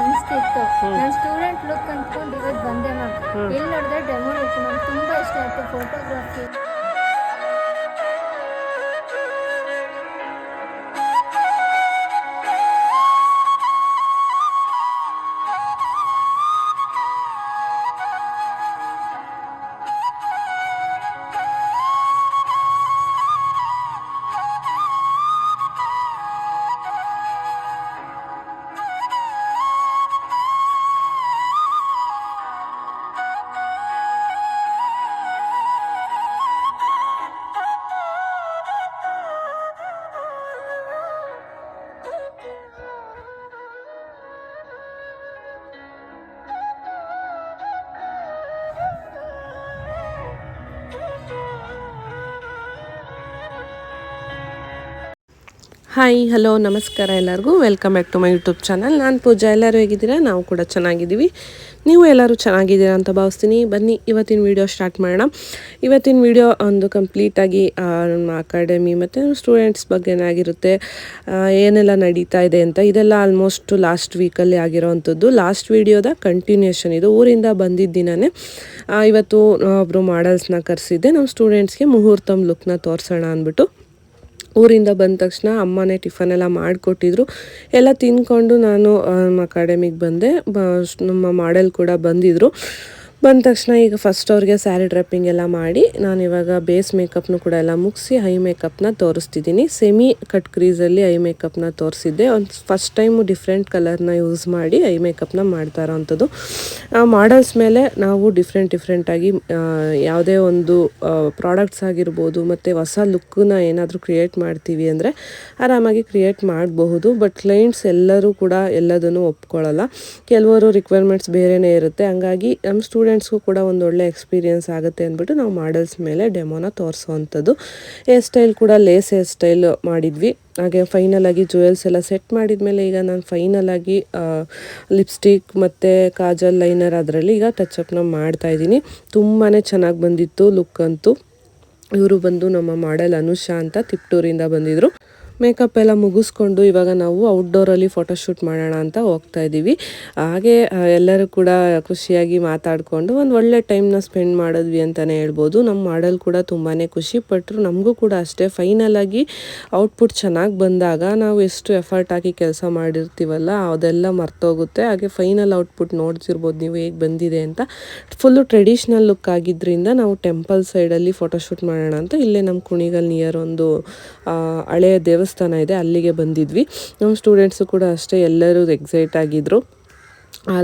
ಅನಿಸ್ತಿತ್ತು. ನಾನು student look ಅಂದ್ಕೊಂಡು ಇವತ್ತು ಬಂದೆ ಮ್ಯಾಮ್. ಎಲ್ಲಿ ನೋಡಿದ್ರೆ ಡೆಮೋ ಇತ್ತು ಮ್ಯಾಮ್. ತುಂಬ ಇಷ್ಟ ಆಯಿತು. ಫೋಟೋಗ್ರಫಿ ಹಾಯ್ ಹಲೋ ನಮಸ್ಕಾರ ಎಲ್ಲರಿಗೂ. Welcome back to my YouTube channel ನಾನು ಪೂಜಾ. ಎಲ್ಲರೂ ಹೇಗಿದ್ದೀರಾ? ನಾವು ಕೂಡ ಚೆನ್ನಾಗಿದ್ದೀವಿ. ನೀವು ಎಲ್ಲರೂ ಚೆನ್ನಾಗಿದ್ದೀರಾ ಅಂತ ಭಾವಿಸ್ತೀನಿ. ಬನ್ನಿ ಇವತ್ತಿನ ವಿಡಿಯೋ ಸ್ಟಾರ್ಟ್ ಮಾಡೋಣ. ಇವತ್ತಿನ ವಿಡಿಯೋ ಒಂದು ಕಂಪ್ಲೀಟಾಗಿ ನಮ್ಮ ಅಕಾಡೆಮಿ ಮತ್ತು ಸ್ಟೂಡೆಂಟ್ಸ್ ಬಗ್ಗೆನೇ ಆಗಿರುತ್ತೆ. ಏನೆಲ್ಲ ನಡೀತಾ ಇದೆ ಅಂತ. ಇದೆಲ್ಲ ಆಲ್ಮೋಸ್ಟ್ ಲಾಸ್ಟ್ ವೀಕಲ್ಲಿ ಆಗಿರೋವಂಥದ್ದು ಲಾಸ್ಟ್ ವೀಡಿಯೋದ ಕಂಟಿನ್ಯೂಷನ್ ಇದು. ಊರಿಂದ ಬಂದಿದ್ದ ದಿನನೇ ಆ, ಇವತ್ತು ಒಬ್ಬರು ಮಾಡಲ್ಸ್ನ ಕರೆಸಿದ್ದೆ. ನಮ್ಮ ಸ್ಟೂಡೆಂಟ್ಸ್ಗೆ ಮುಹೂರ್ತಮ್ ಲುಕ್ನ ತೋರಿಸೋಣ ಅಂದ್ಬಿಟ್ಟು. ಊರಿಂದ ಬಂದ ತಕ್ಷಣ ಅಮ್ಮನೇ ಟಿಫನ್ ಎಲ್ಲ ಮಾಡಿಕೊಟ್ಟಿದ್ರು. ಎಲ್ಲ ತಿಂದ್ಕೊಂಡು ನಾನು ಅಕಾಡೆಮಿಗೆ ಬಂದೆ. ನಮ್ಮ ಮಾಡೆಲ್ ಕೂಡ ಬಂದಿದ್ದರು ಬಂದ ತಕ್ಷಣ ಈಗ ಫಸ್ಟ್ ಅವ್ರಿಗೆ ಸ್ಯಾರಿ ಡ್ರೆಪ್ಪಿಂಗ್ ಎಲ್ಲ ಮಾಡಿ ನಾನು ಇವಾಗ ಬೇಸ್ ಮೇಕಪ್ನು ಕೂಡ ಎಲ್ಲ ಮುಗಿಸಿ ಐ ಮೇಕಪ್ನ ತೋರಿಸ್ತಿದ್ದೀನಿ ಸೆಮಿ ಕಟ್ ಕ್ರೀಸಲ್ಲಿ ಐ ಮೇಕಪ್ನ ತೋರಿಸಿದ್ದೆ. ಒಂದು ಫಸ್ಟ್ ಟೈಮು ಡಿಫ್ರೆಂಟ್ ಕಲರ್ನ ಯೂಸ್ ಮಾಡಿ ಐ ಮೇಕಪ್ನ ಮಾಡ್ತಾ ಇರೋವಂಥದ್ದು ಮಾಡಲ್ಸ್ ಮೇಲೆ ನಾವು ಡಿಫ್ರೆಂಟ್ ಡಿಫ್ರೆಂಟಾಗಿ ಯಾವುದೇ ಒಂದು ಪ್ರಾಡಕ್ಟ್ಸ್ ಆಗಿರ್ಬೋದು ಮತ್ತು ಹೊಸ ಲುಕ್ಕನ್ನ ಏನಾದರೂ ಕ್ರಿಯೇಟ್ ಮಾಡ್ತೀವಿ ಅಂದರೆ ಆರಾಮಾಗಿ ಕ್ರಿಯೇಟ್ ಮಾಡಬಹುದು. ಬಟ್ ಕ್ಲೈಂಟ್ಸ್ ಎಲ್ಲರೂ ಕೂಡ ಎಲ್ಲದನ್ನು ಒಪ್ಕೊಳ್ಳಲ್ಲ. ಕೆಲವರು ರಿಕ್ವೈರ್ಮೆಂಟ್ಸ್ ಬೇರೆಯೇ ಇರುತ್ತೆ. ಹಂಗಾಗಿ ನಮ್ಮ ಸ್ಟೂಡೆಂಟ್ಸ್ಗೂ ಕೂಡ ಒಂದು ಒಳ್ಳೆ ಎಕ್ಸ್ಪೀರಿಯೆನ್ಸ್ ಆಗುತ್ತೆ ಅಂದ್ಬಿಟ್ಟು ನಾವು ಮಾಡಲ್ಸ್ ಮೇಲೆ ಡೆಮೋನ ತೋರಿಸುವಂಥದ್ದು. ಹೇರ್ ಸ್ಟೈಲ್ ಕೂಡ ಲೇಸ್ ಹೇರ್ ಸ್ಟೈಲ್ ಮಾಡಿದ್ವಿ. ಹಾಗೆ ಫೈನಲ್ ಆಗಿ ಜುವೆಲ್ಸ್ ಎಲ್ಲ ಸೆಟ್ ಮಾಡಿದ್ಮೇಲೆ ಈಗ ನಾನು ಫೈನಲ್ ಆಗಿ ಲಿಪ್ಸ್ಟಿಕ್ ಮತ್ತು ಕಾಜಲ್ ಲೈನರ್ ಅದರಲ್ಲಿ ಈಗ ಟಚಪ್ನ ಮಾಡ್ತಾ ಇದ್ದೀನಿ. ತುಂಬಾ ಚೆನ್ನಾಗಿ ಬಂದಿತ್ತು ಲುಕ್ ಅಂತೂ. ಇವರು ಬಂದು ನಮ್ಮ ಮಾಡೆಲ್ ಅನುಷಾ ಅಂತ ತಿಪ್ಟೂರಿಂದ ಬಂದಿದ್ರು. ಮೇಕಪ್ ಎಲ್ಲ ಮುಗಿಸ್ಕೊಂಡು ಇವಾಗ ನಾವು ಔಟ್ಡೋರಲ್ಲಿ ಫೋಟೋಶೂಟ್ ಮಾಡೋಣ ಅಂತ ಹೋಗ್ತಾ ಇದ್ದೀವಿ ಹಾಗೆ ಎಲ್ಲರೂ ಕೂಡ ಖುಷಿಯಾಗಿ ಮಾತಾಡಿಕೊಂಡು ಒಂದು ಒಳ್ಳೆ ಟೈಮ್ನ ಸ್ಪೆಂಡ್ ಮಾಡಿದ್ವಿ ಅಂತಲೇ ಹೇಳ್ಬೋದು. ನಮ್ಮ ಮಾಡಲ್ ಕೂಡ ತುಂಬಾ ಖುಷಿ ಪಟ್ಟರು ನಮಗೂ ಕೂಡ ಅಷ್ಟೇ. ಫೈನಲಾಗಿ ಔಟ್ಪುಟ್ ಚೆನ್ನಾಗಿ ಬಂದಾಗ ನಾವು ಎಷ್ಟು ಎಫರ್ಟ್ ಹಾಕಿ ಕೆಲಸ ಮಾಡಿರ್ತೀವಲ್ಲ, ಅದೆಲ್ಲ ಮರ್ತೋಗುತ್ತೆ. ಹಾಗೆ ಫೈನಲ್ ಔಟ್ಪುಟ್ ನೋಡ್ತಿರ್ಬೋದು ನೀವು ಹೇಗೆ ಬಂದಿದೆ ಅಂತ. ಫುಲ್ಲು ಟ್ರೆಡಿಷ್ನಲ್ ಲುಕ್ ಆಗಿದ್ದರಿಂದ ನಾವು ಟೆಂಪಲ್ ಸೈಡಲ್ಲಿ ಫೋಟೋಶೂಟ್ ಮಾಡೋಣ ಅಂತ ಇಲ್ಲೇ ನಮ್ಮ ಕುಣಿಗಲ್ ನಿಯರ್ ಒಂದು ಹಳೆಯ ದೇವಸ್ಥಾನ ಇದೆ ಅಲ್ಲಿಗೆ ಬಂದಿದ್ವಿ. ನಮ್ಮ ಸ್ಟೂಡೆಂಟ್ಸು ಕೂಡ ಅಷ್ಟೇ ಎಲ್ಲರೂ ಎಕ್ಸೈಟ್ ಆಗಿದ್ರು.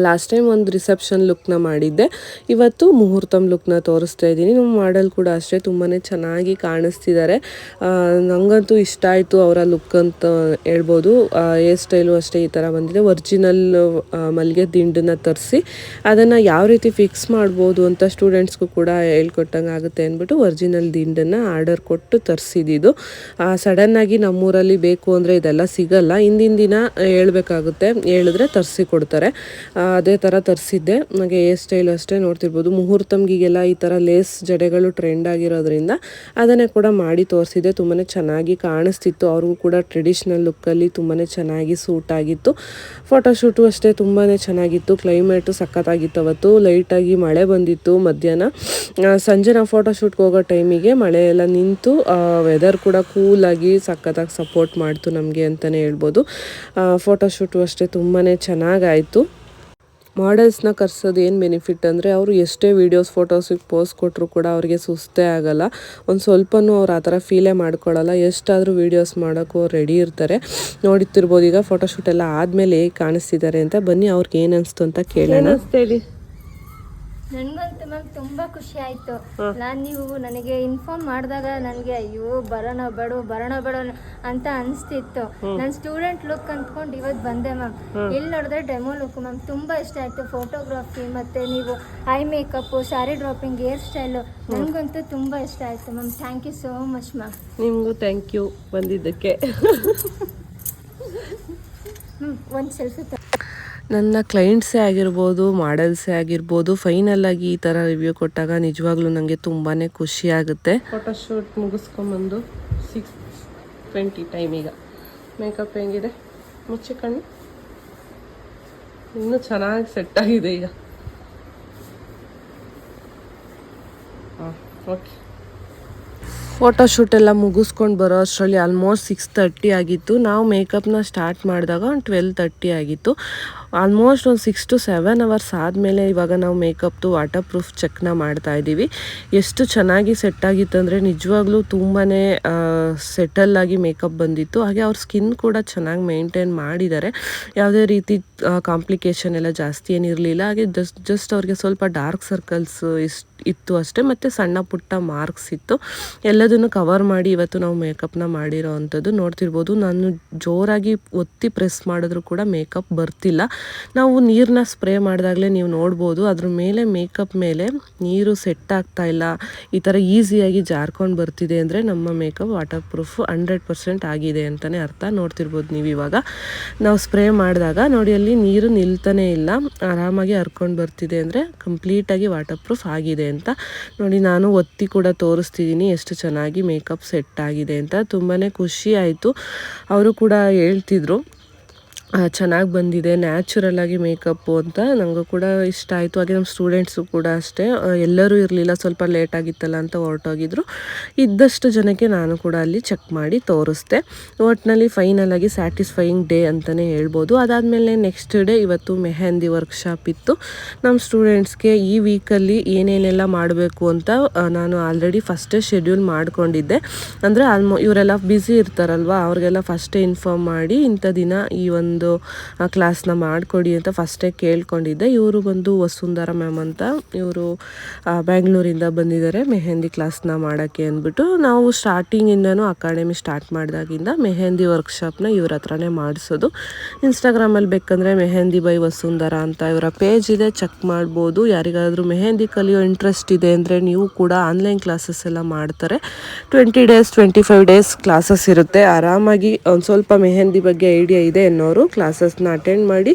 ಲಾಸ್ಟ್ ಟೈಮ್ ಒಂದು ರಿಸೆಪ್ಷನ್ ಲುಕ್ನ ಮಾಡಿದ್ದೆ. ಇವತ್ತು ಮುಹೂರ್ತಮ್ ಲುಕ್ನ ತೋರಿಸ್ತಾ ಇದ್ದೀನಿ. ನಮ್ಮ ಮಾಡೆಲ್ ಕೂಡ ಅಷ್ಟೇ ತುಂಬಾ ಚೆನ್ನಾಗಿ ಕಾಣಿಸ್ತಿದ್ದಾರೆ ನನಗಂತೂ ನಂಗಂತೂ ಇಷ್ಟ ಆಯಿತು ಅವರ ಲುಕ್ ಅಂತ ಹೇಳ್ಬೋದು. ಹೇರ್ ಸ್ಟೈಲು ಅಷ್ಟೇ ಈ ಥರ ಬಂದಿದೆ. ಒರಿಜಿನಲ್ ಮಲ್ಲಿಗೆ ದಿಂಡನ್ನ ತರಿಸಿ ಅದನ್ನು ಯಾವ ರೀತಿ ಫಿಕ್ಸ್ ಮಾಡ್ಬೋದು ಅಂತ ಸ್ಟೂಡೆಂಟ್ಸ್ಗೂ ಕೂಡ ಹೇಳ್ಕೊಟ್ಟಂಗೆ ಆಗುತ್ತೆ ಅಂದ್ಬಿಟ್ಟು ಒರಿಜಿನಲ್ ದಿಂಡನ್ನು ಆರ್ಡರ್ ಕೊಟ್ಟು ತರಿಸಿದ್ದು ಸಡನ್ನಾಗಿ ನಮ್ಮೂರಲ್ಲಿ ಬೇಕು ಅಂದರೆ ಇದೆಲ್ಲ ಸಿಗಲ್ಲ. ಹಿಂದಿನ ದಿನ ಹೇಳ್ಬೇಕಾಗುತ್ತೆ. ಹೇಳಿದ್ರೆ ತರಿಸಿ ಕೊಡ್ತಾರೆ. ಅದೇ ಥರ ತರಿಸಿದ್ದೆ. ನನಗೆ ಹೇರ್ ಸ್ಟೈಲ್ ಅಷ್ಟೇ ನೋಡ್ತಿರ್ಬೋದು. ಮುಹೂರ್ತಮ್ಗಿಗೆಲ್ಲ ಈ ಥರ ಲೇಸ್ ಜಡೆಗಳು ಟ್ರೆಂಡ್ ಆಗಿರೋದ್ರಿಂದ ಅದನ್ನೇ ಕೂಡ ಮಾಡಿ ತೋರಿಸಿದ್ದೆ. ತುಂಬಾ ಚೆನ್ನಾಗಿ ಕಾಣಿಸ್ತಿತ್ತು. ಅವ್ರಿಗೂ ಕೂಡ ಟ್ರೆಡಿಷ್ನಲ್ ಲುಕ್ಕಲ್ಲಿ ತುಂಬಾ ಚೆನ್ನಾಗಿ ಸೂಟ್ ಆಗಿತ್ತು. ಫೋಟೋಶೂಟು ಅಷ್ಟೇ ತುಂಬಾ ಚೆನ್ನಾಗಿತ್ತು. ಕ್ಲೈಮೇಟು ಸಖತ್ತಾಗಿತ್ತು ಅವತ್ತು. ಲೈಟಾಗಿ ಮಳೆ ಬಂದಿತ್ತು ಮಧ್ಯಾಹ್ನ. ಸಂಜೆ ನಾವು ಫೋಟೋಶೂಟ್ಗೆ ಹೋಗೋ ಟೈಮಿಗೆ ಮಳೆ ಎಲ್ಲ ನಿಂತು ವೆದರ್ ಕೂಡ ಕೂಲಾಗಿ ಸಖತ್ತಾಗಿ ಸಪೋರ್ಟ್ ಮಾಡ್ತು ನಮಗೆ ಅಂತಲೇ ಹೇಳ್ಬೋದು. ಫೋಟೋಶೂಟು ಅಷ್ಟೇ ತುಂಬಾ ಚೆನ್ನಾಗಾಯಿತು. ಮಾಡೆಲ್ಸ್ನ ಕರ್ಸೋದು ಏನು ಬೆನಿಫಿಟ್ ಅಂದರೆ ಅವರು ಎಷ್ಟೇ ವೀಡಿಯೋಸ್ ಫೋಟೋಸಿಗೆ ಪೋಸ್ಟ್ ಕೊಟ್ಟರು ಕೂಡ ಅವರಿಗೆ ಸುಸ್ತೇ ಆಗಲ್ಲ. ಒಂದು ಸ್ವಲ್ಪನೂ ಅವ್ರು ಆ ಥರ ಫೀಲೇ ಮಾಡ್ಕೊಳ್ಳಲ್ಲ ಎಷ್ಟಾದರೂ ವೀಡಿಯೋಸ್ ಮಾಡೋಕ್ಕೂ ರೆಡಿ ಇರ್ತಾರೆ. ನೋಡುತ್ತಿರ್ಬೋದು ಈಗ ಫೋಟೋಶೂಟ್ ಎಲ್ಲ ಆದಮೇಲೆ ಹೇಗೆ ಕಾಣಿಸ್ತಿದ್ದಾರೆ ಅಂತ. ಬನ್ನಿ ಅವ್ರಿಗೆ ಏನು ಅನಿಸ್ತು ಅಂತ ಕೇಳೋಣ. ನನಗಂತೂ ಮ್ಯಾಮ್ ತುಂಬಾ ಖುಷಿ ಆಯ್ತು. ನಾನು ನೀವು ನನಗೆ ಇನ್ಫಾರ್ಮ್ ಮಾಡಿದಾಗ ನನಗೆ ಅಯ್ಯೋ ಬರೋಣ ಬೇಡ ಬರೋಣ ಬೇಡ ಅಂತ ಅನಿಸ್ತಿತ್ತು. ನನ್ನ ಸ್ಟೂಡೆಂಟ್ ಲುಕ್ ಅಂದ್ಕೊಂಡು ಇವತ್ತು ಬಂದೆ ಮ್ಯಾಮ್. ಎಲ್ಲಿ ನೋಡಿದ್ರೆ ಡೆಮೋ ಲುಕ್ ಮ್ಯಾಮ್ ತುಂಬಾ ಇಷ್ಟ ಆಯಿತು. ಫೋಟೋಗ್ರಾಫಿ ಮತ್ತೆ ನೀವು eye makeup sari draping hair style ನನಗಂತೂ ತುಂಬ ಇಷ್ಟ ಆಯಿತು ma'am. Thank you so much ma'am. ನಿಮಗೂ ಥ್ಯಾಂಕ್ ಯು ಬಂದಿದ್ದಕ್ಕೆ. ಒಂದು ಸೆಲ್ಫಿ ನನ್ನ ಕ್ಲೈಂಟ್ಸೇ ಆಗಿರ್ಬೋದು ಮಾಡೆಲ್ಸೇ ಆಗಿರ್ಬೋದು ಫೈನಲ್ ಆಗಿ ಈ ಥರ ರಿವ್ಯೂ ಕೊಟ್ಟಾಗ ನಿಜವಾಗ್ಲೂ ನನಗೆ ತುಂಬಾ ಖುಷಿ ಆಗುತ್ತೆ. ಫೋಟೋಶೂಟ್ ಮುಗಿಸ್ಕೊಂಬಂದು ಸಿಕ್ಸ್ ಟ್ವೆಂಟಿ ಟೈಮ್ ಈಗ. ಮೇಕಪ್ ಹೆಂಗಿದೆ? ಮುಚ್ಚಿ ಕಣ್ಣು? ಇನ್ನೂ ಚೆನ್ನಾಗಿ ಸೆಟ್ ಆಗಿದೆ ಈಗ. ಓಕೆ ಫೋಟೋಶೂಟ್ ಎಲ್ಲ ಮುಗಿಸ್ಕೊಂಡು ಬರೋ ಅಷ್ಟರಲ್ಲಿ ಆಲ್ಮೋಸ್ಟ್ ಸಿಕ್ಸ್ ತರ್ಟಿ ಆಗಿತ್ತು. ನಾವು ಮೇಕಪ್ನ ಸ್ಟಾರ್ಟ್ ಮಾಡಿದಾಗ ಒಂದು ಟ್ವೆಲ್ ತರ್ಟಿ ಆಗಿತ್ತು. ಆಲ್ಮೋಸ್ಟ್ ಒಂದು ಸಿಕ್ಸ್ ಟು ಸೆವೆನ್ ಅವರ್ಸ್ ಆದಮೇಲೆ ಇವಾಗ ನಾವು ಮೇಕಪ್ದು ವಾಟರ್ ಪ್ರೂಫ್ ಚೆಕ್ನ ಮಾಡ್ತಾ ಇದ್ದೀವಿ. ಎಷ್ಟು ಚೆನ್ನಾಗಿ ಸೆಟ್ ಆಗಿತ್ತು ಅಂದರೆ ನಿಜವಾಗ್ಲೂ ತುಂಬಾ ಸೆಟಲ್ ಆಗಿ ಮೇಕಪ್ ಬಂದಿತ್ತು. ಹಾಗೆ ಅವ್ರ ಸ್ಕಿನ್ ಕೂಡ ಚೆನ್ನಾಗಿ ಮೇಂಟೈನ್ ಮಾಡಿದ್ದಾರೆ. ಯಾವುದೇ ರೀತಿ ಕಾಂಪ್ಲಿಕೇಶನ್ ಎಲ್ಲ ಜಾಸ್ತಿ ಏನಿರಲಿಲ್ಲ ಹಾಗೆ ಜಸ್ಟ್ ಜಸ್ಟ್ ಅವ್ರಿಗೆ ಸ್ವಲ್ಪ ಡಾರ್ಕ್ ಸರ್ಕಲ್ಸ್ ಇಷ್ಟು ಇತ್ತು ಅಷ್ಟೇ. ಮತ್ತು ಸಣ್ಣ ಪುಟ್ಟ ಮಾರ್ಕ್ಸ್ ಇತ್ತು. ಎಲ್ಲದನ್ನು ಕವರ್ ಮಾಡಿ ಇವತ್ತು ನಾವು ಮೇಕಪ್ನ ಮಾಡಿರೋ ಅಂಥದ್ದು ನೋಡ್ತಿರ್ಬೋದು. ನಾನು ಜೋರಾಗಿ ಒತ್ತಿ ಪ್ರೆಸ್ ಮಾಡಿದ್ರು ಕೂಡ ಮೇಕಪ್ ಬರ್ತಿಲ್ಲ. ನಾವು ನೀರನ್ನ ಸ್ಪ್ರೇ ಮಾಡಿದಾಗಲೇ ನೀವು ನೋಡ್ಬೋದು. ಅದ್ರ ಮೇಲೆ ಮೇಕಪ್ ಮೇಲೆ ನೀರು ಸೆಟ್ ಆಗ್ತಾ ಇಲ್ಲ. ಈ ಥರ ಈಸಿಯಾಗಿ ಜಾರ್ಕೊಂಡು ಬರ್ತಿದೆ ಅಂದರೆ ನಮ್ಮ makeup waterproof hundred percent ಆಗಿದೆ ಅಂತಲೇ ಅರ್ಥ. ನೋಡ್ತಿರ್ಬೋದು ನೀವು ಇವಾಗ. ನಾವು ಸ್ಪ್ರೇ ಮಾಡಿದಾಗ ನೋಡಿ ಅಲ್ಲಿ ನೀರು ನಿಲ್ತಾನೇ ಇಲ್ಲ. ಆರಾಮಾಗಿ ಹರ್ಕೊಂಡು ಬರ್ತಿದೆ ಅಂದರೆ ಕಂಪ್ಲೀಟಾಗಿ ವಾಟರ್ ಪ್ರೂಫ್ ಆಗಿದೆ ಅಂತ. ನೋಡಿ ನಾನು ಒತ್ತಿ ಕೂಡ ತೋರಿಸ್ತಿದ್ದೀನಿ ಎಷ್ಟು ಚೆನ್ನಾಗಿ ಮೇಕಪ್ ಸೆಟ್ ಆಗಿದೆ ಅಂತ. ತುಂಬಾ ಖುಷಿ ಆಯಿತು. ಅವರು ಕೂಡ ಹೇಳ್ತಿದ್ರು. ಚೆನ್ನಾಗಿ ಬಂದಿದೆ ನ್ಯಾಚುರಲ್ ಆಗಿ ಮೇಕಪ್ಪು ಅಂತ ನನಗೂ ಕೂಡ ಇಷ್ಟ ಆಯಿತು. ಹಾಗೆ ನಮ್ಮ ಸ್ಟೂಡೆಂಟ್ಸು ಕೂಡ ಅಷ್ಟೇ. ಎಲ್ಲರೂ ಇರಲಿಲ್ಲ, ಸ್ವಲ್ಪ ಲೇಟ್ ಆಗಿತ್ತಲ್ಲ ಅಂತ ಹೊರಟೋಗಿದ್ರು. ಇದ್ದಷ್ಟು ಜನಕ್ಕೆ ನಾನು ಕೂಡ ಅಲ್ಲಿ ಚೆಕ್ ಮಾಡಿ ತೋರಿಸ್ದೆ. ಒಟ್ಟಿನಲ್ಲಿ ಫೈನಲ್ ಆಗಿ ಸ್ಯಾಟಿಸ್ಫೈಯಿಂಗ್ ಡೇ ಅಂತಲೇ ಹೇಳ್ಬೋದು. ಅದಾದಮೇಲೆ ನೆಕ್ಸ್ಟ್ ಡೇ ಇವತ್ತು ಮೆಹಂದಿ ವರ್ಕ್ಶಾಪ್ ಇತ್ತು. ನಮ್ಮ ಸ್ಟೂಡೆಂಟ್ಸ್ಗೆ ಈ ವೀಕಲ್ಲಿ ಏನೇನೆಲ್ಲ ಮಾಡಬೇಕು ಅಂತ ನಾನು ಆಲ್ರೆಡಿ ಫಸ್ಟೇ ಶೆಡ್ಯೂಲ್ ಮಾಡಿಕೊಂಡಿದ್ದೆ. ಅಂದರೆ ಆಲ್ಮೋ ಇವರೆಲ್ಲ ಬ್ಯುಸಿ ಇರ್ತಾರಲ್ವ, ಅವ್ರಿಗೆಲ್ಲ ಫಸ್ಟೇ ಇನ್ಫಾರ್ಮ್ ಮಾಡಿ ಇಂಥ ದಿನ ಈ ಒಂದು ಕ್ಲಾಸ್ನ ಮಾಡಿಕೊಡಿ ಅಂತ ಫಸ್ಟೇ ಕೇಳ್ಕೊಂಡಿದ್ದೆ. ಇವರು ಬಂದು ವಸುಂಧರ ಮ್ಯಾಮ್ ಅಂತ. ಇವರು ಬ್ಯಾಂಗ್ಳೂರಿಂದ ಬಂದಿದ್ದಾರೆ ಮೆಹೆಂದಿ ಕ್ಲಾಸ್ನ ಮಾಡೋಕ್ಕೆ ಅಂದ್ಬಿಟ್ಟು. ನಾವು ಸ್ಟಾರ್ಟಿಂಗಿಂದನೂ ಅಕಾಡೆಮಿ ಸ್ಟಾರ್ಟ್ ಮಾಡಿದಾಗಿಂದ ಮೆಹೆಂದಿ ವರ್ಕ್ಶಾಪ್ನ ಇವ್ರ ಹತ್ರನೇ ಮಾಡಿಸೋದು. ಇನ್ಸ್ಟಾಗ್ರಾಮಲ್ಲಿ ಬೇಕಂದರೆ ಮೆಹೆಂದಿ ಬೈ ವಸುಂಧರ ಅಂತ ಇವರ ಪೇಜ್ ಇದೆ. ಚೆಕ್ ಮಾಡ್ಬೋದು. ಯಾರಿಗಾದರೂ ಮೆಹಂದಿ ಕಲಿಯೋ ಇಂಟ್ರೆಸ್ಟ್ ಇದೆ ಅಂದರೆ ನೀವು ಕೂಡ ಆನ್ಲೈನ್ ಕ್ಲಾಸಸ್ ಎಲ್ಲ ಮಾಡ್ತಾರೆ. Twenty days twenty five days classes ಇರುತ್ತೆ. ಆರಾಮಾಗಿ, ಒಂದು ಸ್ವಲ್ಪ ಮೆಹೆಂದಿ ಬಗ್ಗೆ ಐಡಿಯಾ ಇದೆ ಅನ್ನೋರು ಕ್ಲಾಸಸ್ನ ಅಟೆಂಡ್ ಮಾಡಿ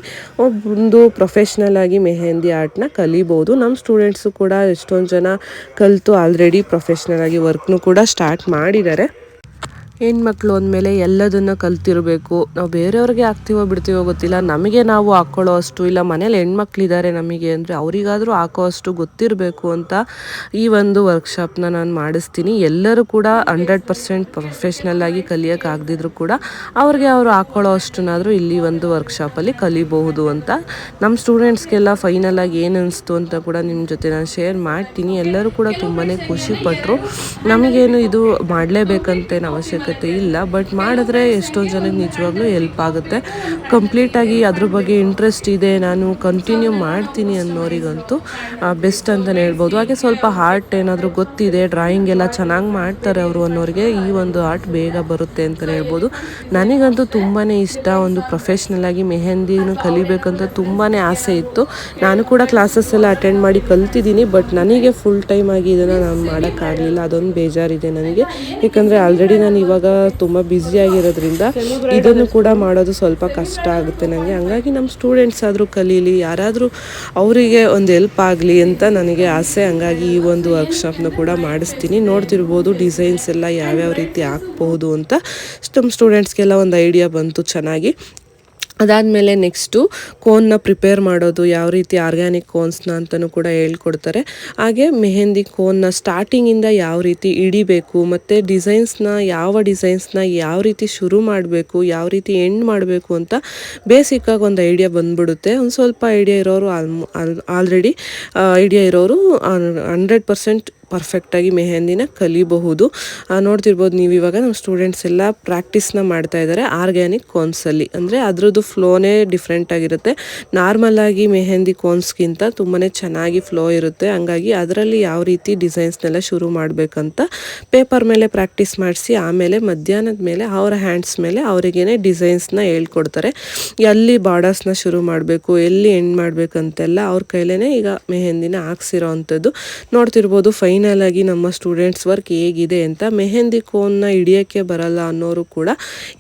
ಒಂದು ಪ್ರೊಫೆಷ್ನಲ್ ಆಗಿ ಮೆಹೆಂದಿ ಆರ್ಟ್ನ ಕಲಿಬೋದು. ನಮ್ಮ ಸ್ಟೂಡೆಂಟ್ಸು ಕೂಡ ಎಷ್ಟೊಂದು ಜನ ಕಲಿತು ಆಲ್ರೆಡಿ ಪ್ರೊಫೆಷ್ನಲ್ ಆಗಿ ವರ್ಕ್ನು ಕೂಡ ಸ್ಟಾರ್ಟ್ ಮಾಡಿದ್ದಾರೆ. ಹೆಣ್ಮಕ್ಳು ಅಂದಮೇಲೆ ಎಲ್ಲದನ್ನು ಕಲ್ತಿರಬೇಕು. ನಾವು ಬೇರೆಯವ್ರಿಗೆ ಹಾಕ್ತೀವೋ ಬಿಡ್ತೀವೋ ಗೊತ್ತಿಲ್ಲ. ನಮಗೆ ನಾವು ಹಾಕ್ಕೊಳ್ಳೋ ಅಷ್ಟು ಇಲ್ಲ. ಮನೇಲಿ ಹೆಣ್ಮಕ್ಳಿದ್ದಾರೆ ನಮಗೆ ಅಂದರೆ ಅವರಿಗಾದರೂ ಹಾಕೋ ಅಷ್ಟು ಗೊತ್ತಿರಬೇಕು ಅಂತ ಈ ಒಂದು ವರ್ಕ್ಶಾಪ್ನ ನಾನು ಮಾಡಿಸ್ತೀನಿ. ಎಲ್ಲರೂ ಕೂಡ ಹಂಡ್ರೆಡ್ ಪರ್ಸೆಂಟ್ ಪ್ರೊಫೆಷ್ನಲ್ಲಾಗಿ ಕಲಿಯೋಕ್ಕಾಗದಿದ್ರು ಕೂಡ ಅವ್ರಿಗೆ ಅವರು ಹಾಕ್ಕೊಳ್ಳೋ ಅಷ್ಟನ್ನಾದರೂ ಇಲ್ಲಿ ಒಂದು ವರ್ಕ್ಶಾಪಲ್ಲಿ ಕಲಿಬಹುದು ಅಂತ ನಮ್ಮ ಸ್ಟೂಡೆಂಟ್ಸ್ಗೆಲ್ಲ ಫೈನಲ್ ಆಗಿ ಏನು ಅನಿಸ್ತು ಅಂತ ಕೂಡ ನಿಮ್ಮ ಜೊತೆ ನಾನು ಶೇರ್ ಮಾಡ್ತೀನಿ. ಎಲ್ಲರೂ ಕೂಡ ತುಂಬಾ ಖುಷಿ ಪಟ್ಟರು ನಮಗೇನು ಇದು ಮಾಡಲೇಬೇಕಂತೇನು ಅವಶ್ಯಕತೆ ಇಲ್ಲ. ಬಟ್ ಮಾಡಿದ್ರೆ ಎಷ್ಟೊಂದು ಜನಕ್ಕೆ ನಿಜವಾಗ್ಲೂ ಹೆಲ್ಪ್ ಆಗುತ್ತೆ. ಕಂಪ್ಲೀಟಾಗಿ ಅದ್ರ ಬಗ್ಗೆ ಇಂಟ್ರೆಸ್ಟ್ ಇದೆ. ನಾನು ಕಂಟಿನ್ಯೂ ಮಾಡ್ತೀನಿ ಅನ್ನೋರಿಗಂತೂ ಬೆಸ್ಟ್ ಅಂತಲೇ ಹೇಳ್ಬೋದು. ಹಾಗೆ ಸ್ವಲ್ಪ ಆರ್ಟ್ ಏನಾದರೂ ಗೊತ್ತಿದೆ ಡ್ರಾಯಿಂಗ್ ಎಲ್ಲ ಚೆನ್ನಾಗಿ ಮಾಡ್ತಾರೆ ಅವರು ಅನ್ನೋರಿಗೆ, ಈ ಒಂದು ಆರ್ಟ್ ಬೇಗ ಬರುತ್ತೆ ಅಂತಲೇ ಹೇಳ್ಬೋದು. ನನಗಂತೂ ತುಂಬಾ ಇಷ್ಟ. ಒಂದು ಪ್ರೊಫೆಷ್ನಲ್ ಆಗಿ ಮೆಹಂದಿನ ಕಲಿಬೇಕಂತ ತುಂಬಾ ಆಸೆ ಇತ್ತು. ನಾನು ಕೂಡ ಕ್ಲಾಸಸ್ ಎಲ್ಲ ಅಟೆಂಡ್ ಮಾಡಿ ಕಲ್ತಿದ್ದೀನಿ ಬಟ್ ನನಗೆ ಫುಲ್ ಟೈಮ್ ಆಗಿ ಇದನ್ನು ನಾನು ಮಾಡೋಕ್ಕಾಗಲಿಲ್ಲ. ಅದೊಂದು ಬೇಜಾರಿದೆ ನನಗೆ. ಯಾಕಂದರೆ ಆಲ್ರೆಡಿ ನಾನು ಇವಾಗ ತುಂಬ ಆಗಿರೋದ್ರಿಂದ ಇದನ್ನು ಕೂಡ ಮಾಡೋದು ಸ್ವಲ್ಪ ಕಷ್ಟ ಆಗುತ್ತೆ ನನಗೆ ಹಂಗಾಗಿ ನಮ್ಮ ಸ್ಟೂಡೆಂಟ್ಸ್ ಆದರೂ ಕಲೀಲಿ, ಯಾರಾದರೂ ಅವರಿಗೆ ಒಂದು ಹೆಲ್ಪ್ ಆಗಲಿ ಅಂತ ನನಗೆ ಆಸೆ. ಹಂಗಾಗಿ ಈ ಒಂದು ವರ್ಕ್ಶಾಪ್ನ ಕೂಡ ಮಾಡಿಸ್ತೀನಿ. ನೋಡ್ತಿರ್ಬೋದು ಡಿಸೈನ್ಸ್ ಎಲ್ಲ ಯಾವ್ಯಾವ ರೀತಿ ಹಾಕ್ಬೋದು ಅಂತ. ನಮ್ಮ ಸ್ಟೂಡೆಂಟ್ಸ್ಗೆಲ್ಲ ಒಂದು ಐಡಿಯಾ ಬಂತು ಚೆನ್ನಾಗಿ. ಅದಾದಮೇಲೆ ನೆಕ್ಸ್ಟು ಕೋನ್ನ ಪ್ರಿಪೇರ್ ಮಾಡೋದು ಯಾವ ರೀತಿ ಆರ್ಗ್ಯಾನಿಕ್ ಕೋನ್ಸ್ನ ಅಂತಲೂ ಕೂಡ ಹೇಳ್ಕೊಡ್ತಾರೆ. ಹಾಗೆ ಮೆಹೆಂದಿ ಕೋನ್ನ ಸ್ಟಾರ್ಟಿಂಗಿಂದ ಯಾವ ರೀತಿ ಹಿಡಿಬೇಕು ಮತ್ತು ಡಿಸೈನ್ಸ್ನ ಯಾವ ಡಿಸೈನ್ಸ್ನ ಯಾವ ರೀತಿ ಶುರು ಮಾಡಬೇಕು, ಯಾವ ರೀತಿ ಎಂಡ್ ಮಾಡಬೇಕು ಅಂತ ಬೇಸಿಕ್ಕಾಗಿ ಒಂದು ಐಡಿಯಾ ಬಂದ್ಬಿಡುತ್ತೆ. ಒಂದು ಸ್ವಲ್ಪ ಐಡಿಯಾ ಇರೋರು ಆಲ್ಮೋ ಆಲ್ರೆಡಿ ಐಡಿಯಾ ಇರೋರು ಹಂಡ್ರೆಡ್ ಪರ್ಸೆಂಟ್ ಪರ್ಫೆಕ್ಟಾಗಿ ಮೆಹಂದಿನ ಕಲಿಬಹುದು. ನೋಡ್ತಿರ್ಬೋದು ನೀವು ಇವಾಗ ನಮ್ಮ ಸ್ಟೂಡೆಂಟ್ಸ್ ಎಲ್ಲ ಪ್ರಾಕ್ಟೀಸ್ನ ಮಾಡ್ತಾ ಇದ್ದಾರೆ ಆರ್ಗ್ಯಾನಿಕ್ ಕೋನ್ಸಲ್ಲಿ ಅಂದರೆ ಅದರದ್ದು ಫ್ಲೋನೇ ಡಿಫ್ರೆಂಟ್ ಆಗಿರುತ್ತೆ. ನಾರ್ಮಲ್ ಆಗಿ ಮೆಹಂದಿ ಕೋನ್ಸ್ಗಿಂತ ತುಂಬಾ ಚೆನ್ನಾಗಿ ಫ್ಲೋ ಇರುತ್ತೆ. ಹಂಗಾಗಿ ಅದರಲ್ಲಿ ಯಾವ ರೀತಿ ಡಿಸೈನ್ಸ್ನೆಲ್ಲ ಶುರು ಮಾಡಬೇಕಂತ ಪೇಪರ್ ಮೇಲೆ ಪ್ರಾಕ್ಟೀಸ್ ಮಾಡಿಸಿ, ಆಮೇಲೆ ಮಧ್ಯಾಹ್ನದ ಮೇಲೆ ಅವರ ಹ್ಯಾಂಡ್ಸ್ ಮೇಲೆ ಅವರಿಗೇನೆ ಡಿಸೈನ್ಸ್ನ ಹೇಳ್ಕೊಡ್ತಾರೆ. ಎಲ್ಲಿ ಬಾರ್ಡರ್ಸ್ನ ಶುರು ಮಾಡಬೇಕು, ಎಲ್ಲಿ ಎಂಡ್ ಮಾಡಬೇಕಂತೆಲ್ಲ ಅವ್ರ ಕೈಲೇ ಈಗ ಮೆಹಂದಿನ ಹಾಕ್ಸಿರೋ ಅಂಥದ್ದು ನೋಡ್ತಿರ್ಬೋದು ಫೈನ್ ಫೈನಲ್ ಆಗಿ ನಮ್ಮ ಸ್ಟೂಡೆಂಟ್ಸ್ ವರ್ಕ್ ಹೇಗಿದೆ ಅಂತ ಮೆಹಂದಿ ಕೋನ್ನ ಹಿಡಿಯೋಕ್ಕೆ ಬರಲ್ಲ ಅನ್ನೋರು ಕೂಡ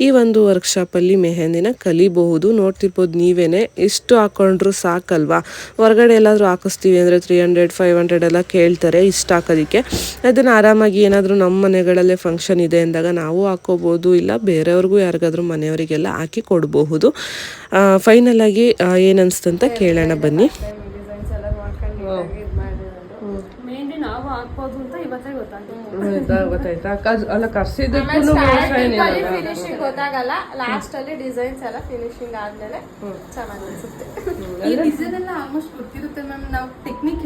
ಈ ಒಂದು ವರ್ಕ್ಶಾಪಲ್ಲಿ ಮೆಹಂದಿನ ಕಲಿಬಹುದು. ನೋಡ್ತಿರ್ಬೋದು ನೀವೇನೆ ಇಷ್ಟು ಹಾಕೊಂಡ್ರು ಸಾಕಲ್ವಾ? ಹೊರಗಡೆ ಎಲ್ಲಾದರೂ ಹಾಕಿಸ್ತೀವಿ ಅಂದರೆ ತ್ರೀ ಹಂಡ್ರೆಡ್ ಫೈವ್ ಹಂಡ್ರೆಡ್ ಎಲ್ಲ ಕೇಳ್ತಾರೆ ಇಷ್ಟ ಹಾಕೋದಕ್ಕೆ. ಅದನ್ನು ಆರಾಮಾಗಿ ಏನಾದರೂ ನಮ್ಮ ಮನೆಗಳಲ್ಲೇ ಫಂಕ್ಷನ್ ಇದೆ ಅಂದಾಗ ನಾವು ಹಾಕೋಬೋದು ಇಲ್ಲ ಬೇರೆಯವ್ರಿಗೂ ಯಾರಿಗಾದ್ರೂ ಮನೆಯವರಿಗೆಲ್ಲ ಹಾಕಿ ಕೊಡಬಹುದು. ಫೈನಲ್ ಆಗಿ ಏನನ್ಸ್ತಂತ ಅನಿಸ್ತಂತ ಕೇಳೋಣ ಬನ್ನಿ. ಹಾಕ್ಬೋದು ಅಂತ ಇವತ್ತೇ ಗೊತ್ತಾಗ್ತದೆ. ಗೊತ್ತಾಯ್ತಾ ಅಲ್ಲ ಕರ್ಸಿದ್ದಕ್ಕೂ ಫಿನಿಶಿಂಗ್ ಗೊತ್ತಾಗಲ್ಲ. ಲಾಸ್ಟ್ ಅಲ್ಲಿ ಡಿಸೈನ್ಸ್ ಎಲ್ಲ ಫಿನಿಶಿಂಗ್ ಆದ್ಮೇಲೆ ಚೆನ್ನಾಗಿ ಅನ್ಸುತ್ತೆ. ಈ ಡಿಸೈನ್ ಎಲ್ಲ ಆಲ್ಮೋಸ್ಟ್ ಗೊತ್ತಿರುತ್ತೆ ಮ್ಯಾಮ್ ನಾವು ಟೆಕ್ನಿಕ್